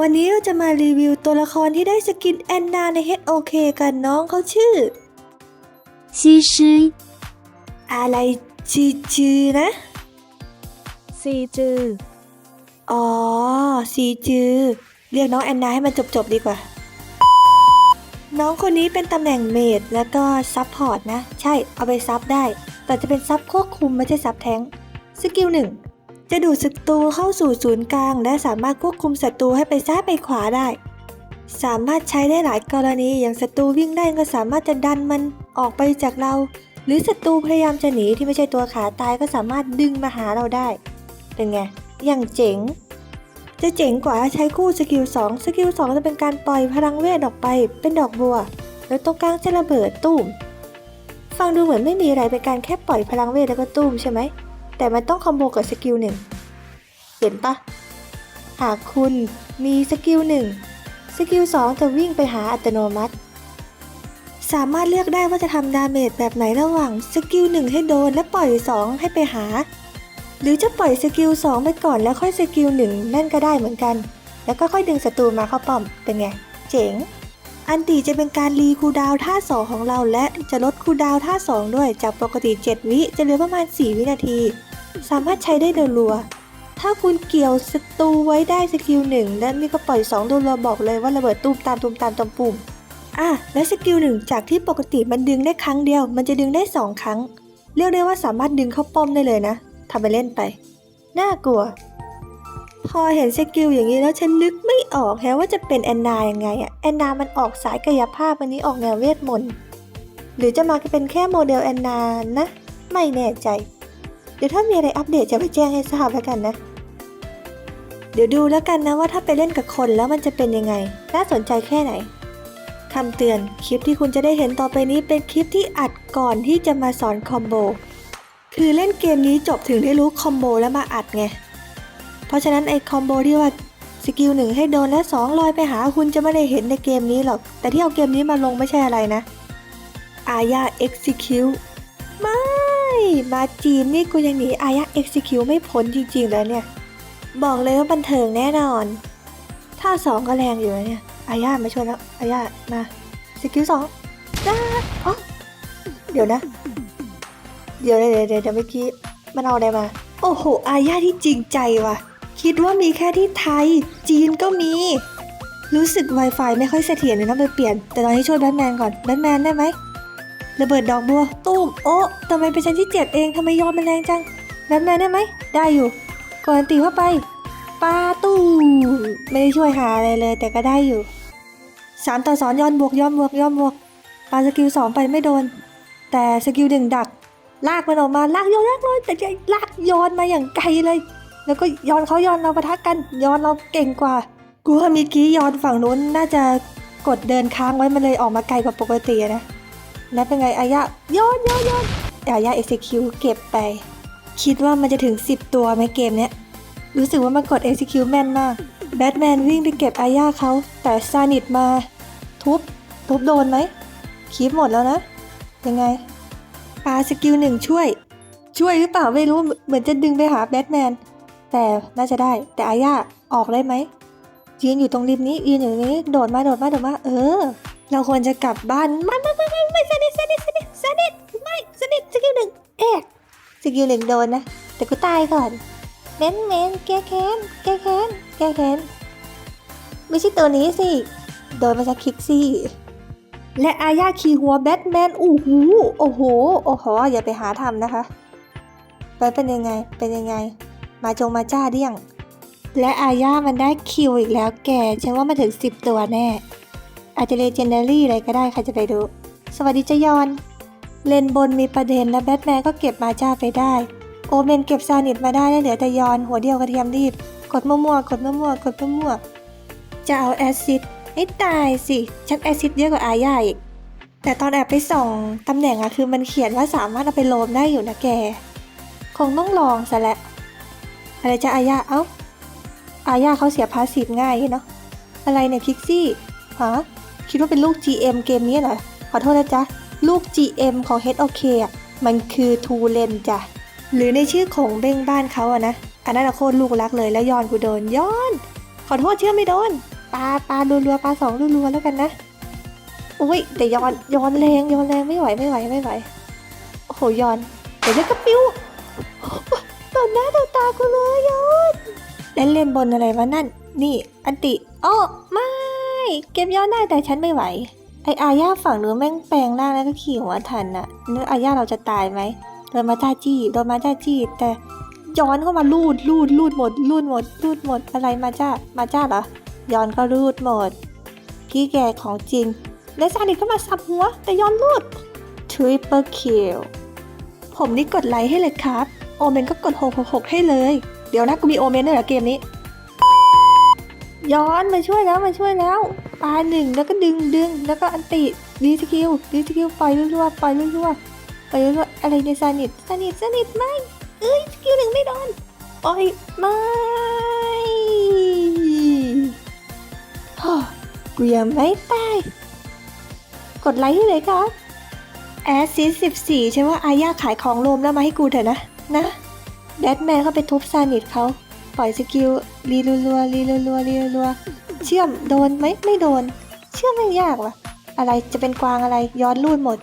วันนี้เราจะมารีวิวตัวละครที่ได้สกินแอนนาใน HOK กันน้องเขาชื่อ西施、อะไรจีจือนะ ซีจือ อ๋อซีจือ เรียกน้องแอนนาให้มันจบๆดีกว่า น้องคนนี้เป็นตำแหน่งเมดแล้วก็ซับพอร์ตนะ ใช่เอาไปซับได้ แต่จะเป็นซับควบคุมไม่ใช่ซับแทงค์สกิลหนึ่ง จะดูดศัตรูเข้าสู่ศูนย์กลาง และสามารถควบคุมศัตรูให้ไปซ้ายไปขวาได้ สามารถใช้ได้หลายกรณีอย่างศัตรูวิ่งได้ก็สามารถจะดันมันออกไปจากเรา หรือศัตรูพยายามจะหนีที่ไม่ใช่ตัวขาตายก็สามารถดึงมาหาเราได้ เป็นไง อย่างเจ๋ง จะเจ๋งกว่าใช้คู่สกิล2สกิล2จะเป็นการปล่อยพลังเวทออกไป เป็นดอกบัว แล้วตรงกลางจะระเบิดตุ้มฟังดูเหมือนไม่มีอะไรเป็นการแค่ปล่อยพลังเวทแล้วก็ตุ้มใช่ไหม แต่มันต้องคอมโบกับสกิลหนึ่งเห็นปะหากคุณมีสกิลหนึ่งสกิล2จะวิ่งไปหาอัตโนมัติ สามารถเลือกได้ว่าจะทำดาเมจแบบไหนระหว่างสกิล1ให้โดนและปล่อย2ให้ไปหา หรือจะปล่อยสกิล2ไปก่อนแล้วค่อยสกิล1นั่นก็ได้เหมือนกัน แล้วก็ค่อยดึงศัตรูมาเข้าป้อมเป็นไง เจ๋งอันตีจะเป็นการรีคูดาวท่า 2 ของเราและจะลดคูดาวท่า 2 ด้วยจากปกติ 7 วิจะเหลือประมาณ 4 วินาที สามารถใช้ได้โดยรัว ถ้าคุณเกี่ยวศัตรูไว้ได้สกิล1และนี่ก็ปล่อย2โดยรัวบอกเลยว่าระเบิดตูมตามตูมตามตามปุ่มอะและสกิลหนึ่งจากที่ปกติมันดึงได้ครั้งเดียว มันจะดึงได้ 2 ครั้ง เรียกได้ว่าสามารถดึงเข้าป้อมได้เลยนะทำไปเล่นไป น่ากลัว พอเห็นสกิลอย่างนี้แล้วฉันนึกไม่ออกแฮะว่าจะเป็นแอนนายังไงอะแอนนามันออกสายกายภาพอันนี้ออกแนวเวทมนต์หรือจะมาเป็นแค่โมเดลแอนนานะ ไม่แน่ใจ เดี๋ยวถ้ามีอะไรอัปเดตจะไปแจ้งให้ทราบแล้วกันนะ เดี๋ยวดูแล้วกันนะว่าถ้าไปเล่นกับคนแล้วมันจะเป็นยังไง น่าสนใจแค่ไหนคำเตือน คลิปที่คุณจะได้เห็นต่อไปนี้เป็นคลิปที่อัดก่อนที่จะมาสอนคอมโบ คือเล่นเกมนี้จบถึงได้รู้คอมโบแล้วมาอัดไง เพราะฉะนั้นไอ้คอมโบที่ว่าสกิลหนึ่งให้โดนและสองลอยไปหาคุณจะไม่ได้เห็นในเกมนี้หรอก แต่ที่เอาเกมนี้มาลงไม่ใช่อะไรนะอาญา execute มาจีนนี่กูยังหนีอาญา execute ไม่พ้นจริงๆแล้วเนี่ย บอกเลยว่าบันเทิงแน่นอน ท่าสองก็แรงอยู่นะเนี่ย อาญามาช่วยแล้ว อาญามาสกิลสองได้อ๋อเดี๋ยวนะ เดี๋ยวเดี๋ยวเดี๋ยวเมื่อกี้มันเอาอะไรมา โอ้โห อาญาที่จริงใจว่ะ คิดว่ามีแค่ที่ไทย จีนก็มี รู้สึก Wi-Fi ไม่ค่อยเสถียรเลยต้องไปเปลี่ยน แต่ตอนนี้ช่วยแบทแมนก่อน แบทแมนได้ไหม ระเบิดดอกบัวตุ้มโอ้ทำไมเป็นฉันที่เจ็บเองทำไมยอดมันแรงจังแบทแมนได้ไหมได้อยู่ก่อนตีเข้าไปปาตู้ไม่ได้ช่วยหาอะไรเลย แต่ก็ได้อยู่สามต่อสองย้อนบวกย้อนบวกย้อนบวกปาสกิลสองไปไม่โดน แต่สกิลหนึ่งดัก ลากมันออกมาลากย้อนลากเลยแต่จะลากย้อนมาอย่างไกลเลย แล้วก็ย้อนเขาย้อนเราปะทะกันย้อนเราเก่งกว่ากูว่ามีกี้ย้อนฝั่งนู้นน่าจะกดเดินค้างไว้มันเลยออกมาไกลกว่าปกตินะ แล้วเป็นไงอายะย้อนย้อนย้อนอายะเอ็กซิคิวเก็บไป คิดว่ามันจะถึง 10 ตัวไหมเกมเนี้ย รู้สึกว่ามันกด execute แม่นมาก แบทแมนวิ่งไปเก็บอาญาเขา แต่ซานิดมา ทุบ ทุบโดนไหมคลิปหมดแล้วนะ ยังไงปาสกิลหนึ่งช่วย ช่วยหรือเปล่าไม่รู้ เหมือนจะดึงไปหาแบทแมน แต่น่าจะได้ แต่อาญาออกได้ไหมยืนอยู่ตรงริมนี้ยืนอยู่ตรงนี้ โดดมา โดดมา โดดมา เออ เราควรจะกลับบ้านม่ไเอ๊ะสกิลหนึ่งโดนนะ แต่กูตายก่อนเม้นเม้นแก้แค้นแก้แค้นแก้แค้นไม่ใช่ตัวนี้สิ โดนมาจากคิกซี่ และอาญาคีหัวแบทแมนอู้หูโอ้โห โอ้โห อย่าไปหาทำนะคะไปเป็นยังไง เป็นยังไง มาจงมาจ้าเดี่ยง และอาญามันได้คิวอีกแล้วแก ฉันว่ามันถึง 10 ตัวแน่ อาจจะเลเจนดารี่อะไรก็ได้ใครจะไปดู สวัสดีเจยอน เลนบนมีประเด็นและแบทแมนก็เก็บมาจ้าไปได้ โอเมนเก็บซานิดมาได้แล้วเหลือแต่ยอนหัวเดียวกระเทียมรีบกดมั่วๆกดมั่วๆกดมั่วๆจะเอาแอซิดให้ตายสิฉันแอซิดเยอะกว่าอาญาอีกแต่ตอนแอบไปส่องตำแหน่งอะคือมันเขียนว่าสามารถเอาไปโลมได้อยู่นะแก คงต้องลองซะและอะไรจะอาญาเอ้า อาญาเขาเสียพาสซีฟง่ายเนาะอะไรเนี่ยคิกซี่ฮะคิดว่าเป็นลูก GM เกมนี้เหรอขอโทษนะจ๊ะ ลูก GM ของ HOK อะมันคือทูเลนจ้ะ หรือในชื่อของเบ้งบ้านเขาอะนะ อันนั้นโคตรลูกรักเลยแล้วย้อนกูโดนย้อน ขอโทษเชื่อไม่โดนปลาปลารัวๆปลาสองรัวๆแล้วกันนะอุ้ยแต่ย้อนย้อนแรงย้อนแรงไม่ไหวไม่ไหวไม่ไหวโอ้โหย้อนเดี๋ยวจะกระปิ้วต่อหน้าต่อตากูเลยย้อนเล่นเล่นบนอะไรวะนั่น นี่ อันติอ้อไม่เก็บย้อนได้แต่ฉันไม่ไหว ไออาญาฝั่งนู้นแม่งแปลงร่างแล้วก็ขี่หัวทันน่ะนึกอาญาเราจะตายไหมโดนมาจ้าจี้โดนมาจ้าจี้แต่ย้อนเข้ามาลูดลูดลูดหมดลูดหมดลูดหมดอะไรมาจ้ามาจ้าเหรอย้อนก็ลูดหมดพี่แกของจริง และซาดิสก็มาสับหัว แต่ย้อนลูดทริปเปิลคิลผมนี่กดไลค์ให้เลยครับ โอเมนก็กด 666 ให้เลย เดี๋ยวนะกูมีโอเมนด้วยเหรอเกมนี้ ย้อนมาช่วยแล้วมาช่วยแล้ว ปาหนึ่งแล้วก็ดึงดึงแล้วก็อันติดีสกิลดีสกิลปล่อยรัวๆปล่อยรัวๆปล่อยรัวๆอะไรในซานิตซานิตซานิตไม่เอ้ยสกิลหนึ่งไม่โดนโอ้ยไม่ฮ่ากูยังไม่ตายกดไลค์ให้เลยครับแอสซิสสิบสี่ใช่ว่าอาญาขายของโลมแล้วมาให้กูเถอะนะนะแดดแมนเข้าไปทุบซานิตเขาปล่อยสกิลรีรัวรีรัวรีรัว เชื่อมโดนไหมไม่โดน เชื่อมไม่ยากว่ะ อะไรจะเป็นกวางอะไรย้อนลูดหมด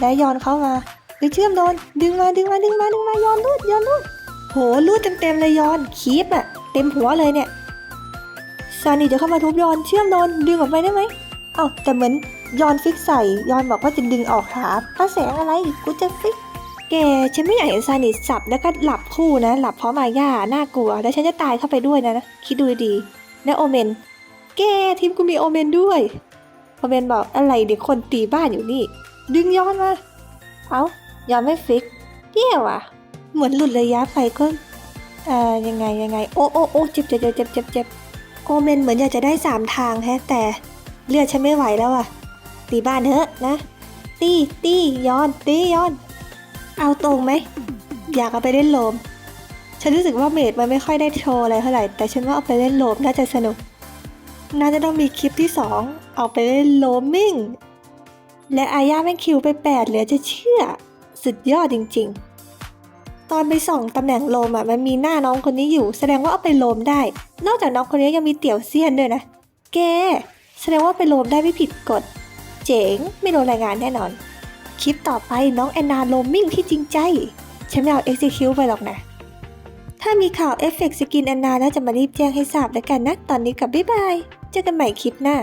แล้วย้อนเข้ามาหรือเชื่อมโดน ดึงมาดึงมาดึงมาดึงมาย้อนลูดย้อนลูดโหลูดเต็มๆเลยย้อนคีบอะเต็มหัวเลยเนี่ยซานี่จะเข้ามาทุบย้อนเชื่อมโดนดึงออกไปได้ไหมเอ้าแต่เหมือนย้อนฟิกใส่ย้อนบอกว่าจะดึงออกครับพระแสงอะไรกูจะฟิกแกฉันไม่อยากเห็นซานิสับแล้วก็หลับคู่นะ หลับเพร้อมอาญาน่ากลัว แล้วฉันจะตายเข้าไปด้วยนะ คิดดูดี และโอเมน แกทีมกูมีโอเมนด้วย โอเมนบอกอะไรเด็กคนตีบ้านอยู่นี่ ดึงย้อนมา เอา้าย้อนไม่ฟิกเยี่ยว่ะ เหมือนหลุดระยะไปก็เอ่อยังไงยังไง โอ้โอ้โอ้เจ็บเจ็บเจ็บเจ็บเจ็บเจ็บโอเมนเหมือนอยากจะได้สามทางแฮะแต่เลือดฉันไม่ไหวแล้วอะตีบ้านเถอะนะ ตีตีย้อนตีย้อน เอาตรงไหม อยากเอาไปเล่นโลม ฉันรู้สึกว่าเมดมันไม่ค่อยได้โชว์อะไรเท่าไหร่แต่ฉันว่าเอาไปเล่นโลมน่าจะสนุก น่าจะต้องมีคลิปที่ 2 เอาไปเล่นโลมิงและอาญาแม่งคิวไป 8 เหลือจะเชื่อ สุดยอดจริง ๆ ตอนไปส่องตำแหน่งโลมอะมันมีหน้าน้องคนนี้อยู่ แสดงว่าเอาไปโลมได้ นอกจากน้องคนนี้ยังมีเตี่ยวเซียนด้วยนะแกแสดงว่าไปโลมได้ไม่ผิดกฎ เจ๋งไม่โดนรายงานแน่นอน คลิปต่อไปน้องแอนนาโรมมิ่งที่จริงใจฉันไม่เอา execute ไปหรอกนะ ถ้ามีข่าวเอฟเฟกต์สกินแอนนาแล้วจะมารีบแจ้งให้ทราบแล้วกันนะ ตอนนี้กับบ๊ายบาย เจอกันใหม่คลิปหน้า